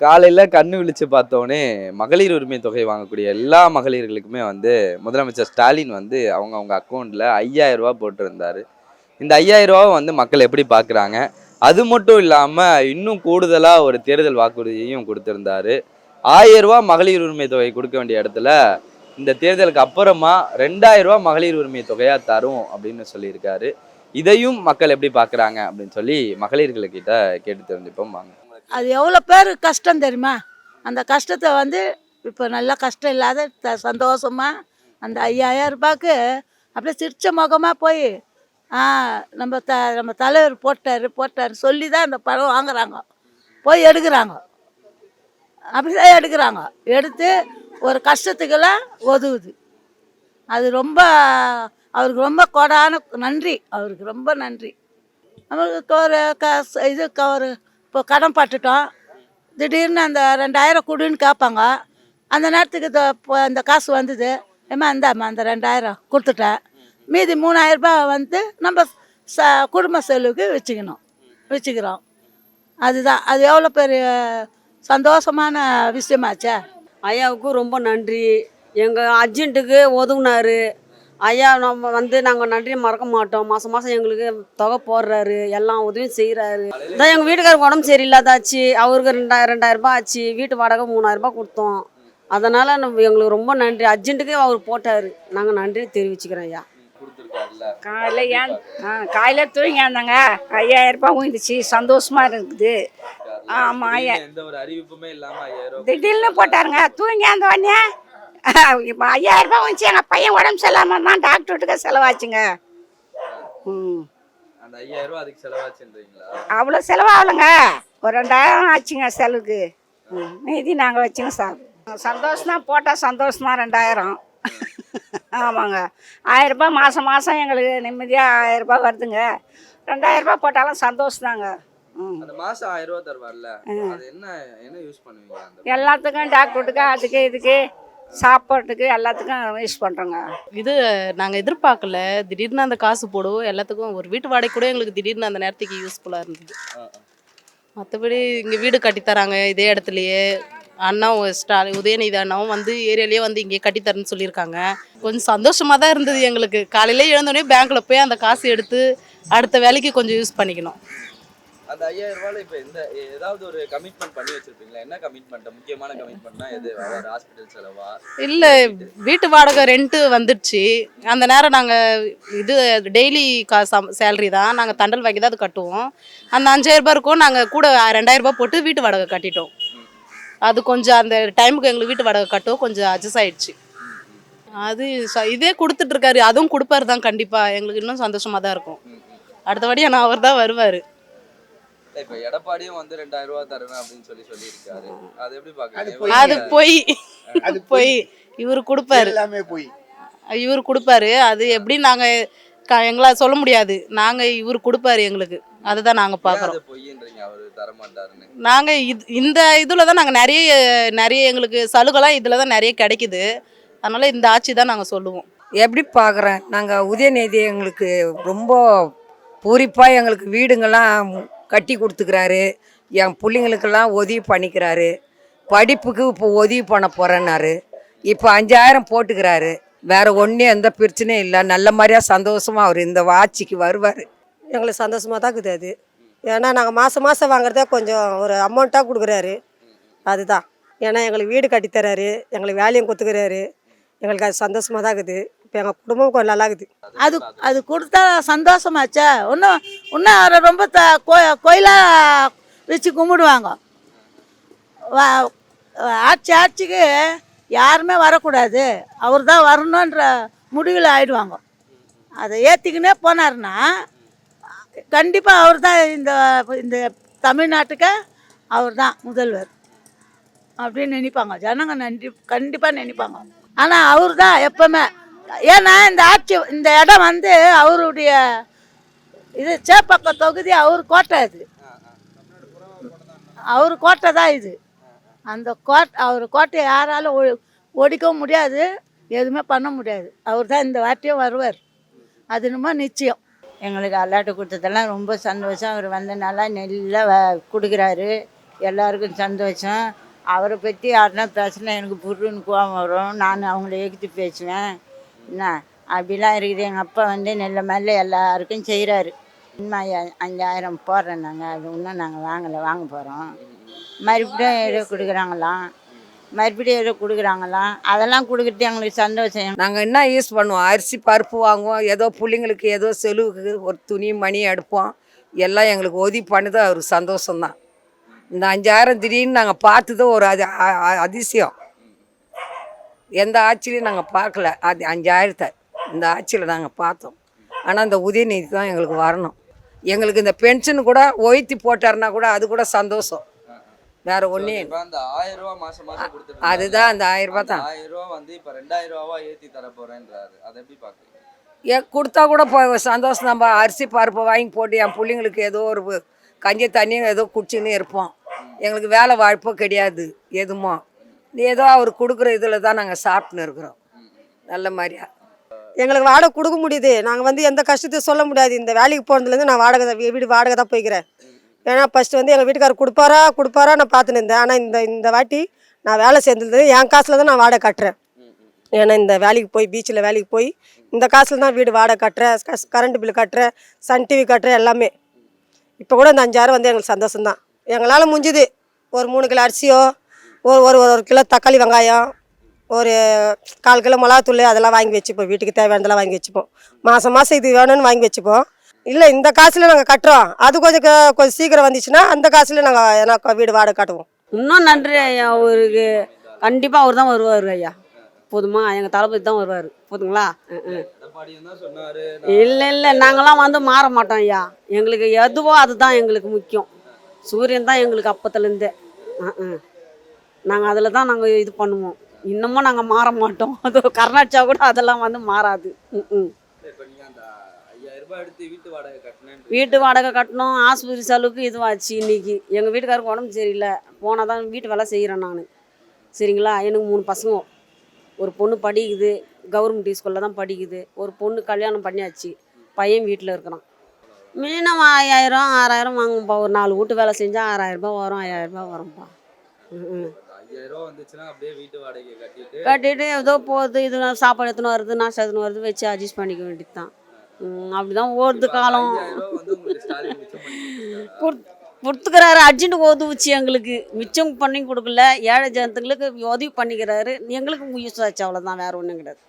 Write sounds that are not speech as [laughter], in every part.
காலையில் கண்ணு விழிச்சு பார்த்தோன்னே மகளிர் உரிமை தொகை வாங்கக்கூடிய எல்லா மகளிர்களுக்குமே வந்து முதலமைச்சர் ஸ்டாலின் வந்து அவங்க அவங்க அக்கௌண்ட்டில் ஐயாயிரம் ரூபா போட்டிருந்தாரு. இந்த ஐயாயிரம் ரூபாவை வந்து மக்கள் எப்படி பார்க்குறாங்க? அது மட்டும் இல்லாமல் இன்னும் கூடுதலாக ஒரு தேர்தல் வாக்குறுதியையும் கொடுத்துருந்தாரு. ஆயிரம் மகளிர் உரிமை தொகை கொடுக்க வேண்டிய இடத்துல இந்த தேர்தலுக்கு அப்புறமா ரெண்டாயிரம் மகளிர் உரிமை தொகையாக தரும் அப்படின்னு சொல்லியிருக்காரு. இதையும் மக்கள் எப்படி பார்க்குறாங்க அப்படின்னு சொல்லி மகளிர்களுக்கிட்ட கேட்டு தெரிஞ்சுப்போம். வாங்க. அது எவ்வளோ பேர் கஷ்டம் தெரியுமா? அந்த கஷ்டத்தை வந்து இப்போ நல்லா கஷ்டம் இல்லாத த சந்தோஷமாக அந்த ஐயாயிரம் ரூபாய்க்கு அப்படியே சிரிச்ச முகமாக போய் ஆ நம்ம த நம்ம தலைவர் போட்டார் போட்டார் சொல்லி தான் அந்த பழம் வாங்குறாங்க. போய் எடுக்கிறாங்க. அப்படி தான் எடுக்கிறாங்க. எடுத்து ஒரு கஷ்டத்துக்கெல்லாம் உதவுது அது ரொம்ப அவருக்கு ரொம்ப கொடான நன்றி. அவருக்கு ரொம்ப நன்றி. நம்மளுக்கு ஒரு க இது க ஒரு இப்போ கடன் பட்டுட்டோம் திடீர்னு அந்த ரெண்டாயிரம் கொடுன்னு கேட்பாங்க. அந்த நேரத்துக்கு இப்போ அந்த காசு வந்தது. ஏம்மா இந்தாம்மா அந்த ரெண்டாயிரம் கொடுத்துட்டேன். மீதி மூணாயிரம் ரூபாய் வந்து நம்ம ச குடும்ப செலவுக்கு வச்சுக்கணும். வச்சுக்கிறோம். அதுதான். அது எவ்வளோ பெரிய சந்தோஷமான விஷயமாச்சே. ஐயாவுக்கு ரொம்ப நன்றி. எங்கள் அர்ஜென்ட்டுக்கு உதவுனாரு ஐயா நம்ம வந்து நாங்கள் நன்றியை மறக்க மாட்டோம். மாதம் மாதம் எங்களுக்கு தொகை போடுறாரு. எல்லாம் உதவியும் செய்கிறாரு இதான் எங்கள் வீட்டுக்காரருக்கு உடம்பு சரியில்லாதாச்சு. அவருக்கு ரெண்டாயிரம் ரெண்டாயிரம் ரூபாய் ஆச்சு. வீட்டு வாடகை மூணாயிரம் ரூபாய் கொடுத்தோம். அதனால் நம்ம எங்களுக்கு ரொம்ப நன்றி. அர்ஜென்ட்டுக்கு அவர் போட்டார். நாங்கள் நன்றி தெரிவிச்சுக்கிறோம் ஐயா. காலைல ஏன் ஆ காலையில் தூங்கி இருந்தாங்க ஐயாயிரம் ரூபாய் விழுந்துச்சு சந்தோஷமா இருக்குது. ஆமாம் ஐயா. எந்த ஒரு அறிவிப்புமே இல்லாம ஐயாயிரம் ரூபாய் திடீர்னு போட்டாருங்க. தூங்கி அந்த உடனே இப்போ ஐயாயிரம் ரூபாய் வந்துச்சு எங்கள் பையன் உடம்பு சரியில்லாமல் தான் டாக்டர்கிட்ட செலவாச்சுங்க. ம். அவ்வளோ செலவாகலைங்க. ஒரு ரெண்டாயிரம் ஆச்சுங்க செலவுக்கு. மீதி நாங்கள் வச்சுங்க சார். சந்தோஷம் தான் போட்டால் சந்தோஷம் தான் ரெண்டாயிரம். ஆமாங்க. ஆயிரம் ரூபாய் மாதம் மாதம் எங்களுக்கு நிம்மதியாக ஆயிரம் ரூபாய் வருதுங்க. ரெண்டாயிரம் ரூபாய் போட்டாலும் சந்தோஷம் தாங்க எல்லாத்துக்கும் டாக்டருக்கு அதுக்கு இதுக்கு. சாப்பாட்டுக்கு எல்லாத்துக்கும் யூஸ் பண்ணுறோங்க இது நாங்கள் எதிர்பார்க்கல. திடீர்னு அந்த காசு போடுவோம். எல்லாத்துக்கும் ஒரு வீட்டு வாடகை கூட எங்களுக்கு திடீர்னு அந்த நேரத்துக்கு யூஸ்ஃபுல்லாக இருந்தது. மற்றபடி இங்கே வீடு கட்டித்தராங்க இதே இடத்துலையே அண்ணாவும் ஸ்டாலின் உதயநிதி அண்ணாவும் வந்து ஏரியாலேயே வந்து இங்கே கட்டித்தரேன்னு சொல்லியிருக்காங்க. கொஞ்சம் சந்தோஷமாக தான் இருந்தது எங்களுக்கு. காலையிலே எழுந்தோடனே பேங்க்கில் போய் அந்த காசு எடுத்து அடுத்த வேலைக்கு கொஞ்சம் யூஸ் பண்ணிக்கணும். அந்த ஐயாயிரம் ரூபாயில இப்ப இந்த ஏதாவது ஒரு கமிட்மெண்ட் பண்ணி வச்சிருப்பீங்களா? என்ன கமிட்மெண்ட் முக்கியமான கமிட்மெண்ட்னா எது? ஹாஸ்பிட்டல் செலவா? இல்லை வீட்டு வாடகை ரெண்ட்டு வந்துடுச்சு. அந்த நேரம் நாங்கள் இது டெய்லி சேலரி தான். நாங்கள் தண்டல் வாங்கி தான் அது கட்டுவோம். அந்த அஞ்சாயிரம் ரூபாய் இருக்கும். நாங்கள் கூட ரெண்டாயிரம் ரூபாய் போட்டு வீட்டு வாடகை கட்டிட்டோம். அது கொஞ்சம் அந்த டைமுக்கு எங்களுக்கு வீட்டு வாடகை கட்டவும் கொஞ்சம் அட்ஜஸ்ட் ஆயிடுச்சு. அது ச- இதே கொடுத்துட்ருக்காரு அதுவும் கொடுப்பாரு தான் கண்டிப்பாக எங்களுக்கு இன்னும் சந்தோஷமாக தான் இருக்கும். அடுத்தபடி ஆனால் அவர் தான் வருவார். இப்ப எடப்பாடியும் வந்து ரெண்டாயிரம் ரூபாய் தருவேன் அப்படின்னு சொல்லி சொல்லியிருக்காரு. அது எப்படி பாக்குறீங்க? அது போய். அது போய். இவர் கொடுப்பாரு. எல்லாமே போய். இவர் கொடுப்பாரு. அது எப்படி நாங்கள் க எங்களால் சொல்ல முடியாது. நாங்கள் இவர் கொடுப்பாரு எங்களுக்கு. அதுதான் நாங்கள் பார்க்குறோம் அது பொய்ன்றீங்க? அவரு தர மாட்டாருன்னு நாங்கள் இது இந்த இதில் தான் நாங்கள் நிறைய நிறைய எங்களுக்கு சலுகைலாம் இதில் தான் நிறைய கிடைக்குது. அதனால் இந்த ஆட்சி தான் நாங்கள் சொல்லுவோம். எப்படி பார்க்குறேன் நாங்கள் உதயநிதி எங்களுக்கு ரொம்ப பூரிப்பாக எங்களுக்கு வீடுங்கெல்லாம் கட்டி கொடுத்துக்கிறாரு. என் பிள்ளைங்களுக்கெல்லாம் உதவி பண்ணிக்கிறாரு. படிப்புக்கு இப்போ உதவி பண்ண போகிறேன்னாரு இப்போ அஞ்சாயிரம் போட்டுக்கிறாரு. வேறு ஒன்றும் எந்த பிரச்சனையும் இல்லை. நல்ல மாதிரியாக சந்தோஷமாக அவர் இந்த ஆட்சிக்கு வருவார். எங்களுக்கு சந்தோஷமாக தான் இருக்குது அது. ஏன்னா நாங்கள் மாதம் மாதம் வாங்குறதே கொஞ்சம் ஒரு அமௌண்ட்டாக கொடுக்குறாரு. அதுதான். ஏன்னா எங்களுக்கு வீடு கட்டித்தராரு. எங்களுக்கு வேலையும் கொடுத்துக்கிறாரு. எங்களுக்கு அது சந்தோஷமாக தான் இருக்குது. இப்போ எங்கள் குடும்பம் கொஞ்சம் நல்லாகுது அது அது கொடுத்தா சந்தோஷமாச்சே. இன்னும் இன்னும் அவரை ரொம்ப த கோ- வச்சு கும்பிடுவாங்க. வா- ஆட்சி ஆட்சிக்கு யாருமே வரக்கூடாது. அவர் தான் வரணுன்ற முடிவில் ஆயிடுவாங்க. அதை ஏற்றிக்கினே போனாருன்னா கண்டிப்பாக அவர் தான் இந்த இந்த தமிழ்நாட்டுக்கு அவர் தான் முதல்வர் அப்படின்னு நினைப்பாங்க. ஜனங்க நன்றி கண்டிப்பாக நினைப்பாங்க. ஆனால் அவர் தான் எப்பவுமே ஏன்னா இந்த ஆட்சி இந்த இடம் வந்து அவருடைய இது சேப்பாக்கம் தொகுதி அவர் கோட்டை இது அவர் கோட்டை தான் இது. அந்த கோட்டை அவர் கோட்டையை யாராலும் ஒடிக்கவும் முடியாது எதுவுமே பண்ண முடியாது. அவர் தான் இந்த வாட்டியும் வருவார். அது என்னமோ நிச்சயம். எங்களுக்கு அல்லாட்டு கொடுத்ததெல்லாம் ரொம்ப சந்தோஷம். அவர் வந்து நல்லா நெல்லை வ கொடுக்குறாரு. எல்லாருக்கும் சந்தோஷம். அவரை பற்றி யாருன்னா பேசினா எனக்கு புருன்னு கோவம் வரும். நான் அவங்கள ஏகிட்டு பேசுவேன். என்ன? அப்படிலாம் இருக்குது. எங்கள் அப்பா வந்து நெல்ல மேலே எல்லாருக்கும் செய்கிறாரு இன்னும் அஞ்சாயிரம் போடுறோம் நாங்கள் அது இன்னும் நாங்கள் வாங்கலை. வாங்க போகிறோம் மறுபடியும் ஏதோ கொடுக்குறாங்களாம் மறுபடியும் ஏதோ கொடுக்குறாங்களாம் அதெல்லாம் கொடுக்குறது எங்களுக்கு சந்தோஷம். நாங்கள் என்ன யூஸ் பண்ணுவோம்? அரிசி பருப்பு வாங்குவோம். ஏதோ பிள்ளைங்களுக்கு ஏதோ செலவுக்கு ஒரு துணி மணி எடுப்போம் எல்லாம் எங்களுக்கு உதவி பண்ணுது ஒரு சந்தோஷம்தான். இந்த அஞ்சாயிரம் திடீர்னு நாங்கள் பார்த்ததும் ஒரு அது அ- அதிசயம். எந்த ஆட்சிலையும் நாங்கள் பார்க்கல. அது அஞ்சாயிரத்தை இந்த ஆட்சியில் நாங்கள் பார்த்தோம். ஆனால் இந்த உதயநிதி தான் எங்களுக்கு வரணும். எங்களுக்கு இந்த பென்ஷன் கூட ஒய்த்தி போட்டாருன்னா கூட அது கூட சந்தோஷம். வேற ஒன்றே இப்ப அந்த ஆயிரம் மாசம் மாசம் அதுதான் அந்த ஆயிரம் ரூபாய் தான். ஆயிரம் ரூபாய் வந்து இப்ப ரெண்டாயிரம் ரூபாவா ஏத்தி தர போறேன்றாரு. அதை எப்படி பாக்குறீங்க? ஏ கொடுத்தா கூட இப்போ சந்தோஷம். நம்ம அரிசி பருப்பு வாங்கி போட்டு என் பிள்ளைங்களுக்கு ஏதோ ஒரு கஞ்சி தண்ணியும் ஏதோ குடிச்சுன்னு இருப்போம். எங்களுக்கு வேலை வாய்ப்போ கிடையாது எதுமோ ஏதோ அவர் கொடுக்குற இதில் தான் நாங்கள் சாப்பிட்னு இருக்கிறோம். நல்ல மாதிரியா. எங்களுக்கு வாடகை கொடுக்க முடியுது. நாங்கள் வந்து எந்த கஷ்டத்தையும் சொல்ல முடியாது. இந்த வேலைக்கு போனதுலேருந்து நான் வாடகை தான் வீடு வாடகை தான் போய்க்கிறேன். ஏன்னா ஃபஸ்ட்டு வந்து எங்கள் வீட்டுக்காரர் கொடுப்பாரா கொடுப்பாரா நான் பார்த்துன்னு இருந்தேன். ஆனால் இந்த இந்த வாட்டி நான் வேலை சேர்ந்தது என் காசில் தான் நான் வாடகை கட்டுறேன். ஏன்னா இந்த வேலைக்கு போய் பீச்சில் வேலைக்கு போய் இந்த காசில் தான் வீடு வாடகை கட்டுறேன். கரண்ட் பில் கட்டுறேன் சன் டிவி கட்டுறேன் எல்லாமே. இப்போ கூட இந்த அஞ்சாயிரம் வந்து எங்களுக்கு சந்தோஷம்தான். எங்களால் முடிஞ்சுது. ஒரு மூணு கிலோ அரிசியோ ஒரு ஒரு ஒரு கிலோ தக்காளி வெங்காயம் ஒரு கால் கிலோ மிளகாத்தூள் அதெல்லாம் வாங்கி வச்சுப்போம். வீட்டுக்கு தேவையானதெல்லாம் வாங்கி வச்சுப்போம். மாதம் மாதம் இது வேணும்னு வாங்கி வச்சுப்போம். இல்லை இந்த காசில் நாங்கள் கட்டுறோம். அது கொஞ்சம் க- கொஞ்சம் சீக்கிரம் வந்துச்சுன்னா அந்த காசில் நாங்கள் ஏன்னா வீடு வாடகை கட்டுவோம். இன்னும் நன்றி ஐயா. அவருக்கு கண்டிப்பாக அவர் தான் வருவார் ஐயா. போதுமா? எங்கள் தளபதி தான் வருவார். போதுங்களா? இல்லை இல்லை நாங்களாம் வந்து மாற மாட்டோம் ஐயா. எங்களுக்கு எதுவோ அதுதான் எங்களுக்கு முக்கியம். சூரியன் தான் எங்களுக்கு அப்பத்துலேருந்தே. ஆ ஆ நாங்கள் அதில் தான் நாங்கள் இது பண்ணுவோம். இன்னமும் நாங்கள் மாற மாட்டோம். [laughs] அது கர்நாடகா கூட அதெல்லாம் வந்து மாறாது. ம், வீட்டு வாடகை கட்டணும். ஆஸ்பத்திரி செலவுக்கு இதுவாச்சு இன்னைக்கு. எங்கள் வீட்டுக்காருக்கு உடம்பு சரியில்லை. போனால் தான் வீட்டு வேலை செய்கிறேன் நான். சரிங்களா? எனக்கு மூணு பசங்க. ஒரு பொண்ணு படிக்குது. கவர்மெண்ட் ஸ்கூலில் தான் படிக்குது. ஒரு பொண்ணு கல்யாணம் பண்ணியாச்சு. பையன் வீட்டில் இருக்கிறான். மினிமம் ஐயாயிரம் ஆறாயிரம் வாங்கும்பா. ஒரு நாலு வீட்டு வேலை செஞ்சால் ஆறாயிரம் ரூபாய் வரும் ஐயாயிரம் ரூபாய் வரும்ப்பா ம் ம். ஐயாயிரம் வந்துச்சுன்னா அப்படியே வீட்டு வாடகையை கட்டிட்டு கட்டிட்டு ஏதோ போகுது இது சாப்பாடு எடுத்துன்னு வருது நாஷ்டா எடுத்துன்னு வருது வச்சு அட்ஜஸ்ட் பண்ணிக்க வேண்டியது தான் அப்படி தான் ஓடுது காலம். கொடுத்துக்கிறாரு அர்ஜென்ட் உதவுச்சு எங்களுக்கு. மிச்சம் பண்ணி கொடுக்கல ஏழை ஜனத்துங்களுக்கு உதவி பண்ணிக்கிறாரு. எங்களுக்கு யூஸ் ஆச்சு அவ்வளோதான் வேற ஒன்றும் கிடையாது.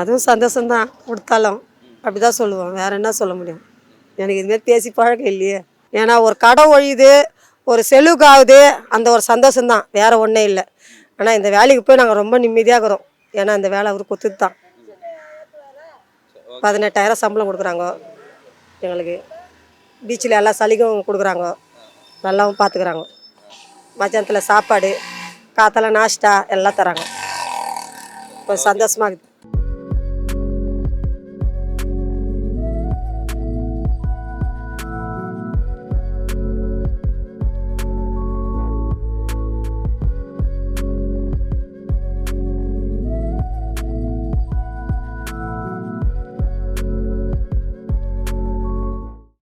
அதுவும் சந்தோஷம்தான் கொடுத்தாலும். அப்படி தான் சொல்லுவோம் வேற என்ன சொல்ல முடியும்? எனக்கு இதுமாரி பேசி பழக்கம் இல்லையே. ஏன்னா ஒரு கடை ஒழியுது ஒரு செலவுக்கு ஆகுது அந்த ஒரு சந்தோஷம்தான். வேற ஒன்றே இல்லை. ஆனால் இந்த வேலைக்கு போய் நாங்கள் ரொம்ப நிம்மதியாக இருக்கிறோம். ஏன்னா இந்த வேலை அவர் கொத்துது தான் பதினெட்டாயிரம் சம்பளம் கொடுக்குறாங்க. எங்களுக்கு பீச்சில் எல்லா சலுகையும் கொடுக்குறாங்க. நல்லாவும் பார்த்துக்குறாங்க மத்தியானத்தில் சாப்பாடு காத்தால நாஷ்டா எல்லாம் தராங்க. கொஞ்சம் சந்தோஷமாக இருக்குது.